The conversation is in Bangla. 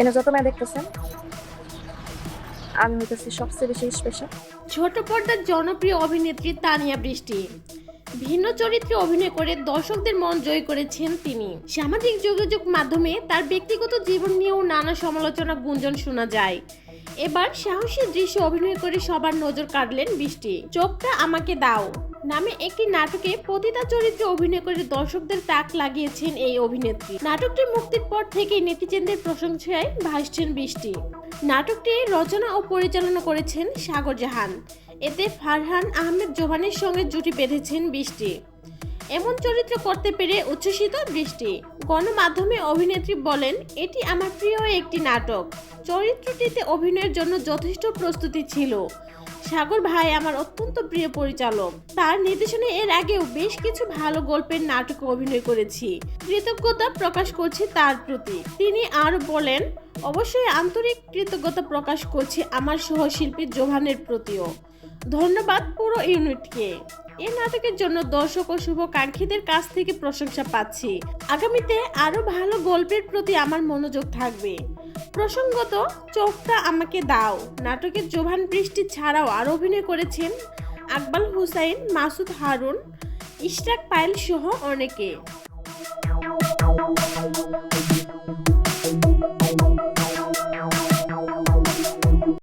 এনে যত মেয়ে দেখতেছেন, আমি হইতেছি সবচেয়ে বেশি স্পেশাল ছোট পর্দার জনপ্রিয় অভিনেত্রী তানিয়া বৃষ্টি। ভিন্ন চরিত্রে অভিনয় করে দর্শকদের মন জয় করেছেন তিনি। সামাজিক যোগাযোগ মাধ্যমে তার ব্যক্তিগত জীবন নিয়েও নানা সমালোচনা গুঞ্জন শোনা যায়। এবার সাহসী দৃশ্য অভিনয় করে সবার নজর কাড়লেন বৃষ্টি। চোখটা আমাকে দাও। নামে একটি নাটকে পতিতা চরিত্রে অভিনয় করে দর্শকদের তাক লাগিয়েছেন এই অভিনেত্রী। নাটকটি মুক্তির পর থেকেই নেটিজেনদের প্রশংসায় ভাসছেন বৃষ্টি। নাটকটি রচনা ও পরিচালনা করেছেন সাগর জাহান। এতে ফারহান আহমেদ জোহানের সঙ্গে জুটি বেঁধেছেন বৃষ্টি। এমন চরিত্র করতে পেরে উচ্ছ্বসিত বৃষ্টি। গণমাধ্যমে অভিনেত্রী বলেন, এটি আমার প্রিয় একটি নাটক। চরিত্রটিতে অভিনয়ের জন্য যথেষ্ট প্রস্তুতি ছিল। সাগর ভাই আমার অত্যন্ত প্রিয় পরিচালক। তার নির্দেশনে এর আগেও বেশ কিছু ভালো গল্পের নাটকে অভিনয় করেছি। কৃতজ্ঞতা প্রকাশ করছি তার প্রতি। তিনি আর বলেন, অবশ্যই আন্তরিক কৃতজ্ঞতা প্রকাশ করছি আমার সহশিল্পী জোহানের প্রতিও। ধন্যবাদ পুরো ইউনিটকে। এই নাটকের জন্য দর্শক ও শুভকাঙ্ক্ষীদের কাছ থেকে প্রশংসা পাচ্ছি। আগামীতে আরও ভালো গল্পের প্রতি আমার মনোযোগ থাকবে। প্রসঙ্গত, চোখটা আমাকে দাও। নাটকের জোভান বৃষ্টি ছাড়াও আর অভিনয় করেছেন আকবাল হুসাইন, মাসুদ হারুন, ইশরাক পায়েল সহ অনেকে।